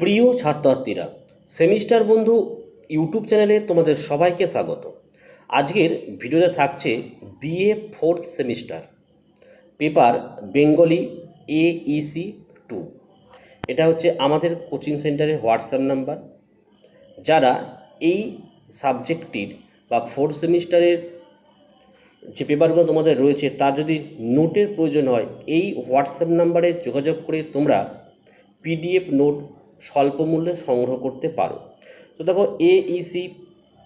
প্রিয় ছাত্রছাত্রীরা, সেমিস্টার বন্ধু ইউটিউব চ্যানেলে তোমাদের সবাইকে স্বাগত। আজকের ভিডিওতে থাকছে BA fourth semester, paper Bengali AEC two. এটা হচ্ছে আমাদের কোচিং সেন্টারের হোয়াটসঅ্যাপ নাম্বার। যারা এই সাবজেক্টটির বা ফোর্থ সেমিস্টারের যে পেপারগুলো তোমাদের রয়েছে, তার যদি নোটের প্রয়োজন হয়, এই হোয়াটসঅ্যাপ নাম্বারে যোগাযোগ করে তোমরা পিডিএফ নোট স্বল্প মূল্যে সংগ্রহ করতে পারো। তো দেখো এইসি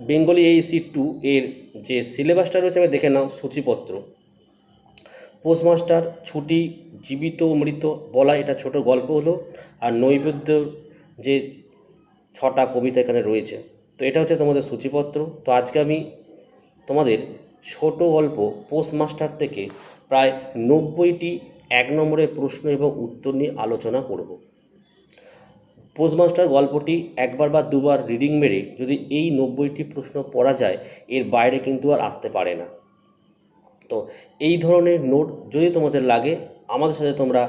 বেঙ্গলি এইসি টু এর যে সিলেবাসটা রয়েছে আমি দেখে নাও সূচিপত্র। পোস্টমাস্টার ছুটি, জীবিত, মৃত, বলা, এটা ছোট গল্প হলো। আর নৈবেদ্য যে ছটা কবিতা এখানে রয়েছে। তো এটা হচ্ছে তোমাদের সূচিপত্র। তো আজকে আমি তোমাদের ছোট গল্প পোস্টমাস্টার থেকে প্রায় নব্বইটি এক নম্বরের প্রশ্ন এবং উত্তর নিয়ে আলোচনা করব। পোস্টমাস্টার গল্পটি একবার বা দুবার রিডিং মেরে যদি এই নব্বইটি প্রশ্ন পড়া যায়, এর বাইরে কিন্তু আর আসতে পারে না। তো এই ধরনের নোট যদি তোমাদের লাগে, আমাদের সাথে তোমরা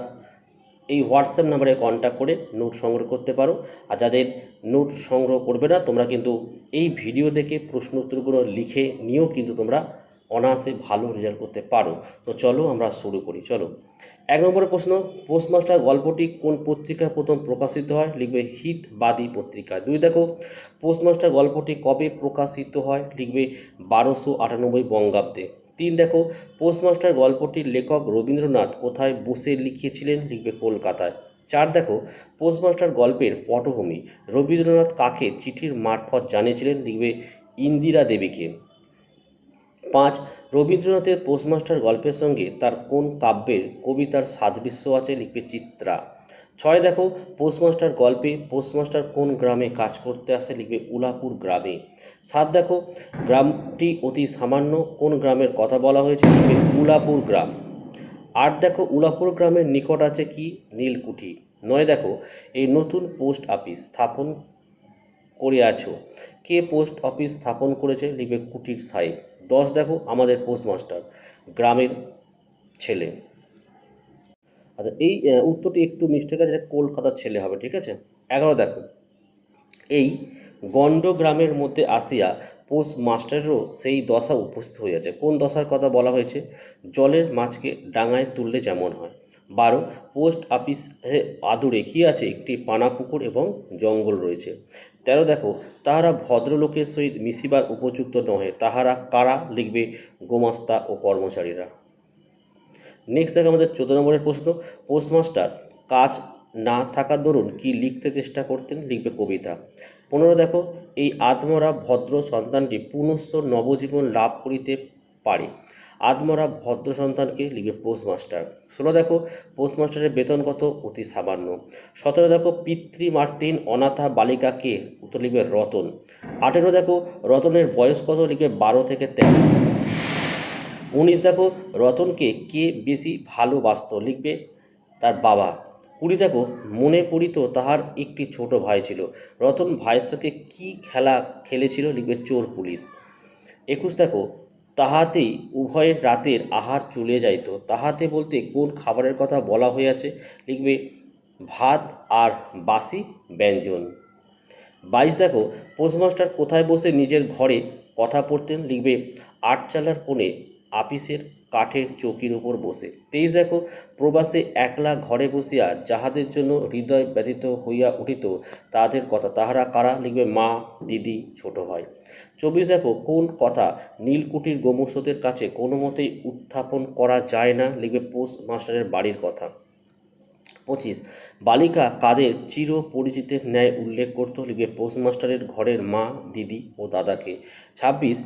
এই হোয়াটসঅ্যাপ নাম্বারে কন্ট্যাক্ট করে নোট সংগ্রহ করতে পারো। আর যাদের নোট সংগ্রহ করবে না, তোমরা কিন্তু এই ভিডিও দেখে প্রশ্ন উত্তরগুলো লিখে নিয়েও কিন্তু তোমরা অনায়াসে ভালো রেজাল্ট করতে পারো। তো চলো আমরা শুরু করি, চলো। এক নম্বরের প্রশ্ন, পোস্টমাস্টার গল্পটি কোন পত্রিকায় প্রথম প্রকাশিত হয়? লিখবে হিতবাদী পত্রিকা। দুই, দেখো, পোস্টমাস্টার গল্পটি কবে প্রকাশিত হয়? লিখবে বারোশো আটানব্বই বঙ্গাব্দে। তিন, দেখো, পোস্টমাস্টার গল্পটির লেখক রবীন্দ্রনাথ কোথায় বসে লিখিয়েছিলেন? লিখবে কলকাতায়। চার, দেখো, পোস্টমাস্টার গল্পের পটভূমি। রবীন্দ্রনাথ কাকে চিঠির মারফত জানিয়েছিলেন? লিখবে ইন্দিরা দেবীকে। পাঁচ, রবীন্দ্রনাথের পোস্টমাস্টার গল্পের সঙ্গে তার কোন কাব্যের কবিতার সাদৃশ্য আছে? লিখবে চিত্রা। ছয়, দেখো, পোস্টমাস্টার গল্পে পোস্টমাস্টার কোন গ্রামে কাজ করতে আসে? লিখবে উলাপুর গ্রামে। সাত, দেখো, গ্রামটি অতি সামান্য, কোন গ্রামের কথা বলা হয়েছে? লিখবে উলাপুর গ্রাম। আট, দেখো, উলাপুর গ্রামের নিকট আছে কি? নীলকুঠি। নয়, দেখো, এই নতুন পোস্ট অফিস স্থাপন করে আছো। কে পোস্ট অফিস স্থাপন করেছে? লিখবে কুটির সাহেব। দশ দেখো, আমাদের পোস্টমাস্টার গ্রামের ছেলে। আচ্ছা এই উত্তরটি একটু মিস্টেক আছে কলকাতার ছেলে হবে, ঠিক আছে? এগারো দেখো। এই গণ্ড গ্রামের মধ্যে আসিয়া পোস্ট মাস্টারেরও সেই দশা উপস্থিত হইয়াছে। কোন দশার কথা বলা হয়েছে? জলের মাছকে ডাঙায় তুললে যেমন হয়। বারো, পোস্ট অফিসে আদুরে কী আছে? একটি পানা পুকুর এবং জঙ্গল রয়েছে। তেরো, দেখো, তাহারা ভদ্রলোকের সহিত মিশিবার উপযুক্ত নহে, তাহারা কারা লিখবে গোমাস্তা ও কর্মচারীরা? নেক্সট দেখো আমাদের চোদ্দ নম্বরের প্রশ্ন পোস্টমাস্টার কাজ না থাকার দরুন কি লিখতে চেষ্টা করতেন? লিখবে কবিতা। পনেরো, দেখো, এই আত্মরা ভদ্র সন্তানটি পুনশ্চ নবজীবন লাভ করিতে পারে। আত্মরা ভদ্র সন্তানকে লিখবে পোস্টমাস্টার। ষোলো দেখো, পোস্টমাস্টারের বেতন কত? অতি সামান্য। সতেরো দেখো, পিতৃ মার্তিন অনাথা বালিকাকে উত্তর লিখবে রতন। আঠেরো দেখো, রতনের বয়স কত? লিখবে বারো থেকে তেরো। উনিশ দেখো, রতনকে কে বেশি ভালোবাসত? লিখবে তার বাবা। কুড়ি দেখো, মনে পড়িত তাহার একটি ছোট ভাই ছিল। রতন ভাইয়ের সঙ্গে কী খেলা খেলেছিল? লিখবে চোর পুলিশ। একুশ দেখো তাহাতেই উভয়ের রাতের আহার চলে যাইত। তাহাতে বলতে কোন খাবারের কথা বলা হইয়াছে লিখবে, ভাত আর বাসি ব্যঞ্জন। বাইশ দেখো, পোস্টমাস্টার কোথায় বসে নিজের ঘরে কথা পড়তেন লিখবে, আটচালার কোণে আপিসের কাঠের চৌকির উপর বসে। তেইশ দেখো, প্রবাসে একলা ঘরে বসিয়া যাহাদের জন্য হৃদয় ব্যথিত হইয়া উঠিত তাদের কথা, তাহারা কারা? লিখবে মা, দিদি, ছোট ভাই। চব্বিশ দেখো, কোন কথা? নীলকুঠির গোমস্রোতের কাছে কোনো মতেই উত্থাপন করা যায় না, লিখবে পোস্ট মাস্টারের বাড়ির কথা। পঁচিশ, বালিকা কাদের চির পরিচিতের ন্যায় উল্লেখ করত, লিখবে পোস্টমাস্টারের ঘরের মা, দিদি ও দাদাকে। ছাব্বিশ,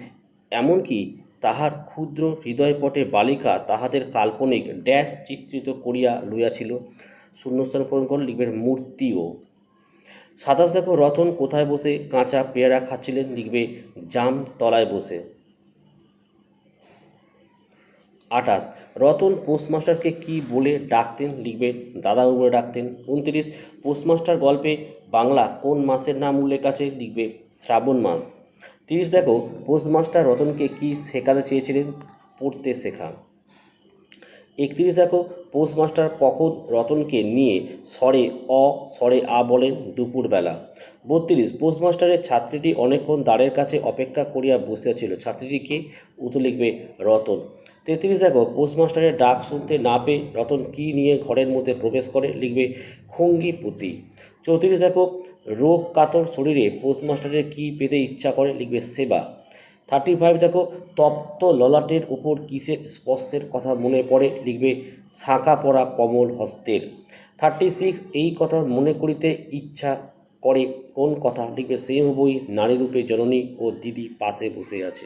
এমনকি তাহার ক্ষুদ্র হৃদয়পটে বালিকা তাহাদের কাল্পনিক ড্যাশ চিত্রিত করিয়া লইয়াছিল। শূন্যস্থান পূরণ করে লিখবে মূর্তিও। সাতাশ দেখো, রতন কোথায় বসে? কাঁচা পেয়ারা খাচ্ছিলেন, লিখবে, জাম তলায় বসে। আঠাশ, রতন পোস্টমাস্টারকে কি বলে ডাকতেন, লিখবে দাদাবাবু বলে ডাকতেন। উনত্রিশ, পোস্টমাস্টার গল্পে বাংলা কোন মাসের নাম উল্লেখ আছে, লিখবে, শ্রাবণ মাস। তিরিশ দেখো, পোস্টমাস্টার রতনকে কি শেখাতে চেয়েছিলেন, পড়তে শেখা। একত্রিশ দেখো, পোস্টমাস্টার কখন রতনকে নিয়ে স্বরে অ স্বরে আ বলেন দুপুরবেলা। বত্রিশ, পোস্টমাস্টারের ছাত্রীটি অনেকক্ষণ দ্বারের কাছে অপেক্ষা করিয়া বসিয়াছিল। ছাত্রীটিকে উত্তর লিখবে রতন। তেত্রিশ দেখো, পোস্টমাস্টারের ডাক শুনতে না পেয়ে রতন কী নিয়ে ঘরের মধ্যে প্রবেশ করে লিখবে খুঙ্গি পুঁতি চৌত্রিশ দেখো, রোগ কাতর শরীরে পোস্টমাস্টারের কী পেতে ইচ্ছা করে লিখবে সেবা। থার্টি ফাইভ দেখো, তপ্ত ললাটের উপর কিসের স্পর্শের কথা মনে পড়ে লিখবে শাঁকা পড়া কমল হস্তের। থার্টি সিক্স এই কথা মনে করিতে ইচ্ছা করে কোন কথা? লিখবে সেম বই নারীরূপে জননী ও দিদি পাশে বসে আছে।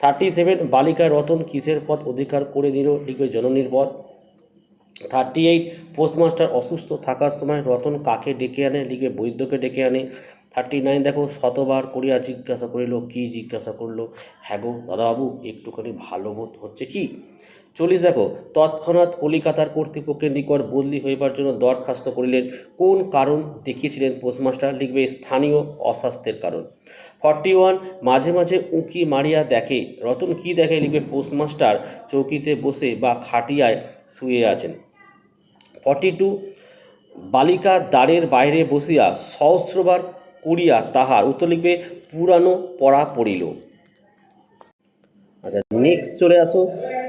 থার্টি সেভেন বালিকায় রতন কিসের পথ অধিকার করে দিল? লিখবে, জননীর পথ থার্টি এইট পোস্টমাস্টার অসুস্থ থাকার সময় রতন কাকে ডেকে আনে? লিখবে, বৈদ্যকে ডেকে আনে। থার্টি নাইন দেখো শতবার করিয়া জিজ্ঞাসা করিল, কি জিজ্ঞাসা করল? হ্যাঁ গো দাদাবাবু, একটুখানি ভালো বোধ হচ্ছে কি? চল্লিশ, দেখো, তৎক্ষণাৎ কলিকাতার কর্তৃপক্ষের নিকট বদলি হইবার জন্য দরখাস্ত করিলেন। কোন কারণ দেখিয়েছিলেন পোস্টমাস্টার লিখবে স্থানীয় অস্বাস্থ্যের কারণ। ফর্টি ওয়ান মাঝে মাঝে উঁকি মারিয়া দেখে। রতন কি দেখে? লিখবে পোস্টমাস্টার চৌকিতে বসে বা খাটিয়ায় শুয়ে আছেন। ফর্টি টু বালিকা দ্বারের বাইরে বসিয়া সহস্রবার করিয়া তাহার উত্তর লিখবে, পুরানো পড়া পড়িল। আচ্ছা নেক্সট চলে আসো।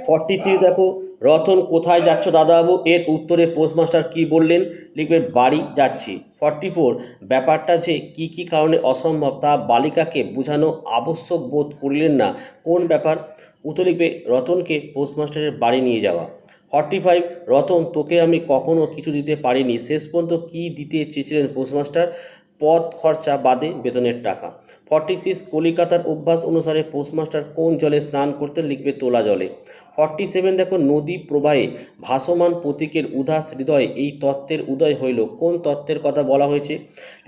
ফর্টি থ্রি দেখো, রতন কোথায় যাচ্ছ দাদাবাবু? এর উত্তরে পোস্টমাস্টার কি বললেন? লিখবে, বাড়ি যাচ্ছি। ফর্টি ফোর ব্যাপারটা যে কি কি কারণে অসম্ভব তা বালিকাকে বোঝানো আবশ্যক বোধ করিলেন না। কোন ব্যাপার? উত্তর লিখবে, রতনকে পোস্টমাস্টারের বাড়ি নিয়ে যাওয়া। ফর্টি ফাইভ রতন, তোকে আমি কখনো কিছু দিতে পারিনি। শেষ পর্যন্ত কী দিতে চেয়েছিলেন পোস্টমাস্টার পথ খরচা বাদে বেতনের টাকা। ফর্টি সিক্স কলিকাতার অভ্যাস অনুসারে পোস্টমাস্টার কোন জলে স্নান করতে লিখবে তোলা জলে। ফর্টি সেভেন দেখো নদী প্রবাহে ভাসমান প্রতীকের উদাস হৃদয় এই তত্ত্বের উদয় হইল। কোন তত্ত্বের কথা বলা হয়েছে?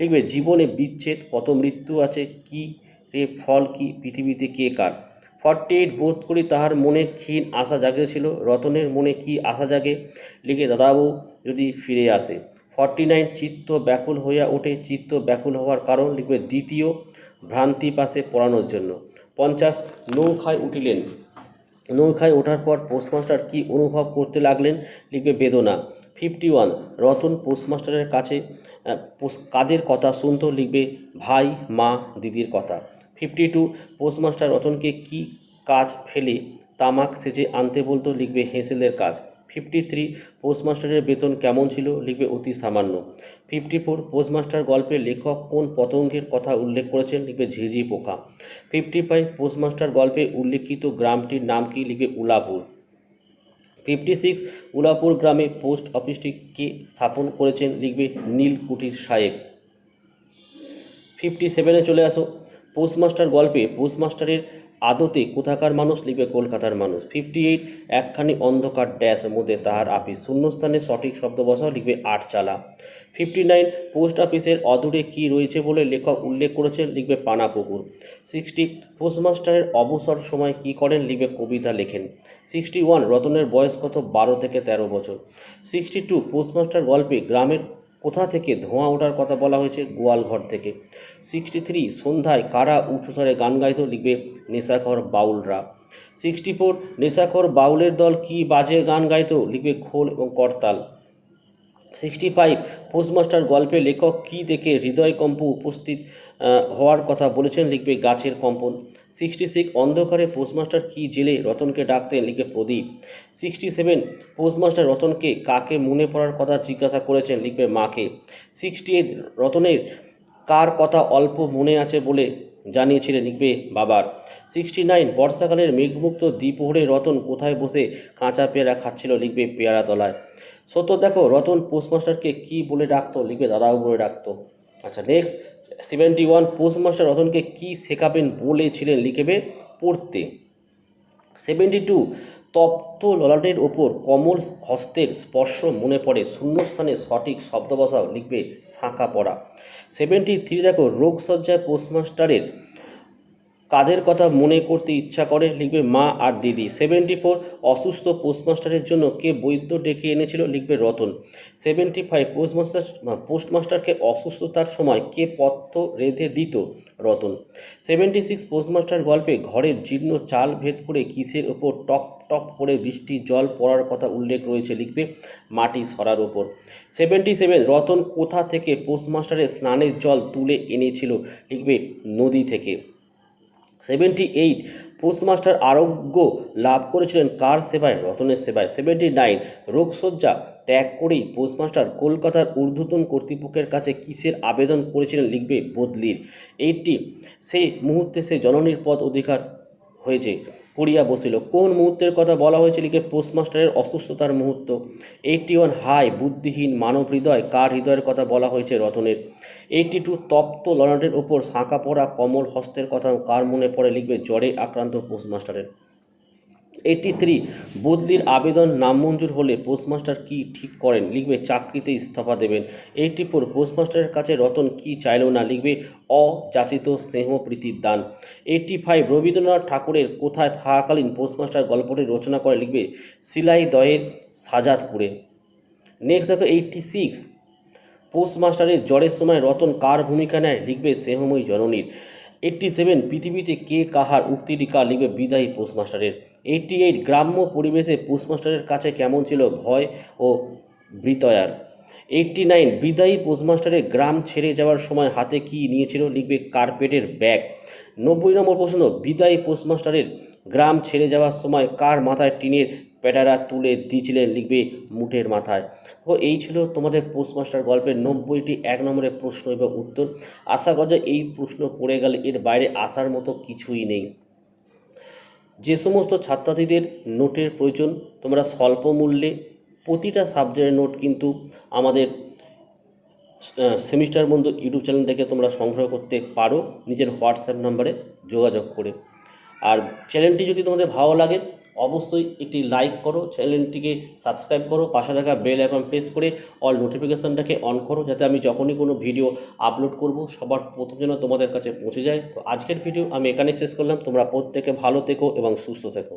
লিখবে, জীবনে বিচ্ছেদ, কত মৃত্যু আছে, কি রে ফল, কি পৃথিবীতে কে কার? ফর্টি এইট বোধ করি তাহার মনে ক্ষীণ আশা জাগিয়েছিল। রতনের মনে কি আশা জাগে? লিখে দাদাবাবু যদি ফিরে আসে। ফর্টি নাইন চিত্ত ব্যাকুল হইয়া ওঠে। চিত্ত ব্যাকুল হওয়ার কারণ লিখবে দ্বিতীয় ভ্রান্তি পাশে পড়ানোর জন্য। পঞ্চাশ নৌখায় উঠিলেন। নৌখায় ওঠার পর পোস্টমাস্টার কি অনুভব করতে লাগলেন লিখবে বেদনা। ফিফটি ওয়ান, রতন পোস্টমাস্টারের কাছে কাদের কথা শুনতো লিখবে ভাই, মা, দিদির কথা। ফিফটি টু, পোস্টমাস্টার রতনকে কি কাজ ফেলে তামাক সেজে আনতে বলতো লিখবে হেঁসেলের কাজ। ফিফটি থ্রি পোস্টমাস্টারের বেতন কেমন ছিল? লিখবে অতি সামান্য। ফিফটি ফোর পোস্টমাস্টার গল্পের লেখক কোন পতঙ্গের কথা উল্লেখ করেছেন? লিখবে ঝিঝি পোকা। ফিফটি ফাইভ পোস্টমাস্টার গল্পে উল্লেখিত গ্রামটির নাম কি? লিখবে উলাপুর। ফিফটি সিক্স উলাপুর গ্রামে পোস্ট অফিসটিকে স্থাপন করেছেন? লিখবে নীলকুঠির সাহেব ফিফটি সেভেনে চলে আসো। পোস্টমাস্টার গল্পে পোস্টমাস্টারের আদতে কোথাকার মানুষ লিখবে কলকাতার মানুষ। ফিফটি এইট একখানি অন্ধকার ড্যাশ মধ্যে তাহার আপিস। শূন্যস্থানে সঠিক শব্দ বসাও, লিখবে আট চালা। ফিফটি নাইন পোস্ট অফিসের অদূরে কী রয়েছে বলে লেখক উল্লেখ করেছেন, লিখবে পানা পুকুর সিক্সটি পোস্টমাস্টারের অবসর সময় কী করেন, লিখবে কবিতা লেখেন। সিক্সটি ওয়ান রতনের বয়স কত? বারো থেকে তেরো বছর। সিক্সটি টু পোস্টমাস্টার গল্পে গ্রামের কোথা থেকে ধোঁয়া ওঠার কথা বলা হয়েছে গোয়ালঘর থেকে। সিক্সটি থ্রি সন্ধ্যায় কারা উচ্চস্বরে গান গাইতো লিখবে নেশাখর বাউলরা। সিক্সটি ফোর নেশাখর বাউলের দল কি বাজে গান গাইতো লিখবে খোল এবং করতাল। সিক্সটি ফাইভ পোস্টমাস্টার গল্পে লেখক কি দেখে হৃদয় কম্প উপস্থিত হওয়ার কথা বলেছেন লিখবে গাছের কম্পন। সিক্সটি সিক্স, অন্ধকারে পোস্টমাস্টার কি জেলে রতনকে ডাকতেন লিখবে প্রদীপ। সিক্সটি সেভেন, পোস্টমাস্টার রতনকে কাকে মনে পড়ার কথা জিজ্ঞাসা করেছেন লিখবে মাকে। সিক্সটি এইট, রতনের কার কথা অল্প মনে আছে বলে জানিয়েছিলেন লিখবে বাবার। সিক্সটি নাইন, বর্ষাকালের মেঘমুক্ত দ্বিপ্রহরে রতন কোথায় বসে কাঁচা পেয়ারা খাচ্ছিল লিখবে পেয়ারা তলায়। সত্তর দেখো, রতন পোস্টমাস্টারকে কি বলে ডাকতো লিখবে দাদাও বলে ডাকতো। আচ্ছা নেক্সট সেভেন্টি ওয়ান পোস্টমাস্টার রতনকে কী শেখাবেন বলেছিলেন লিখেবে পড়তে। সেভেন্টি টু, তপ্ত ললাটের ওপর কমল হস্তের স্পর্শ মনে পড়ে, শূন্যস্থানে সঠিক শব্দ বসাও লিখবে শাঁখা পড়া। সেভেন্টি থ্রি, দেখো রোগসজ্জায় পোস্টমাস্টারের কাদের কথা মনে করতে ইচ্ছা করে লিখবে মা আর দিদি। সেভেন্টি ফোর অসুস্থ পোস্টমাস্টারের জন্য কে বৈদ্য ডেকে এনেছিল লিখবে রতন। সেভেন্টি ফাইভ পোস্টমাস্টার পোস্টমাস্টারকে অসুস্থতার সময় কে পথ্য রেঁধে দিত রতন? সেভেন্টি সিক্স পোস্টমাস্টার গল্পে ঘরের জীর্ণ চাল ভেদ করে কিসের ওপর টপ টপ করে বৃষ্টির জল পড়ার কথা উল্লেখ রয়েছে লিখবে মাটি সরার ওপর সেভেন্টি সেভেন রতন কোথা থেকে পোস্টমাস্টারের স্নানের জল তুলে এনেছিল লিখবে নদী থেকে। সেভেন্টি এইট পোস্টমাস্টার আরোগ্য লাভ করেছিলেন কার সেবায়? রতনের সেবায়। সেভেন্টি নাইন রোগশয্যা ত্যাগ করেই পোস্টমাস্টার কলকাতার ঊর্ধ্বতন কর্তৃপক্ষের কাছে কিসের আবেদন করেছিলেন লিখবে বদলির? এইটটি, সেই মুহূর্তে সে জননীর পদ অধিকার হয়েছে। করিয়া বসিল। কোন মুহূর্তের কথা বলা হয়েছে লিখে পোস্টমাস্টারের অসুস্থতার মুহূর্ত? এইটটি ওয়ান হাই, বুদ্ধিহীন মানব হৃদয় কার হৃদয়ের কথা বলা হয়েছে রতনের? এইটটি টু, তপ্ত ললাটের ওপর শাঁকা পড়া কমল হস্তের কথা কার মনে পড়ে লিখবে জ্বরে আক্রান্ত পোস্টমাস্টারের? এইটটি থ্রি বদলির আবেদন নামঞ্জুর হলে পোস্টমাস্টার কি ঠিক করেন? লিখবে, চাকরিতে ইস্তফা দেবেন। এইটটি ফোর পোস্টমাস্টারের কাছে রতন কি চাইল না লিখবে, অযাচিত স্নেহ প্রীতির দান। এইটটি ফাইভ রবীন্দ্রনাথ ঠাকুরের কোথায় থাকাকালীন পোস্টমাস্টার গল্পটি রচনা করে লিখবে, সিলাই দয়ের সাজাদপুরে নেক্সট দেখো এইটটি সিক্স পোস্টমাস্টারের জ্বরের সময় রতন কার ভূমিকা নেয়? লিখবে, স্নেহময়ী জননীর। এইটটি সেভেন পৃথিবীতে কে কাহার উক্তিটি কার লিখবে, বিদায়ী পোস্টমাস্টারের। এইটটি এইট গ্রাম্য পরিবেশে পোস্টমাস্টারের কাছে কেমন ছিল ভয় ও বৃতয়ার? এইটটি নাইন বিদায়ী পোস্টমাস্টারের গ্রাম ছেড়ে যাওয়ার সময় হাতে কি নিয়েছিল লিখবে কার্পেটের ব্যাগ? নব্বই নম্বর প্রশ্ন, বিদায়ী পোস্টমাস্টারের গ্রাম ছেড়ে যাওয়ার সময় কার মাথায় টিনের প্যাটারা তুলে দিয়েছিলেন লিখবে মুঠের মাথায়? ও এই ছিল তোমাদের পোস্টমাস্টার গল্পের নব্বইটি এক নম্বরের প্রশ্ন এবং উত্তর। আশা করা এই প্রশ্ন পড়ে গেলে এর বাইরে আসার মতো কিছুই নেই। যে সমস্ত ছাত্রছাত্রীদের নোটের প্রয়োজন, তোমরা স্বল্প মূল্যে প্রতিটা সাবজেক্টের নোট কিন্তু আমাদের সেমিস্টার বন্ধু ইউটিউব চ্যানেল থেকে তোমরা সংগ্রহ করতে পারো। নিজের হোয়াটসঅ্যাপ নাম্বারে যোগাযোগ করে। আর চ্যানেলটি যদি তোমাদের ভালো লাগে অবশ্যই একটি লাইক করো চ্যানেলটিকে সাবস্ক্রাইব করো, পাশে থাকা বেল আইকন প্রেস করে অল নোটিফিকেশানটাকে অন করো, যাতে আমি যখনই কোনো ভিডিও আপলোড করব, সবার প্রথম যেন তোমাদের কাছে পৌঁছে যায়। তো আজকের ভিডিও আমি এখানেই শেষ করলাম। তোমরা প্রত্যেকে ভালো থেকো এবং সুস্থ থেকো।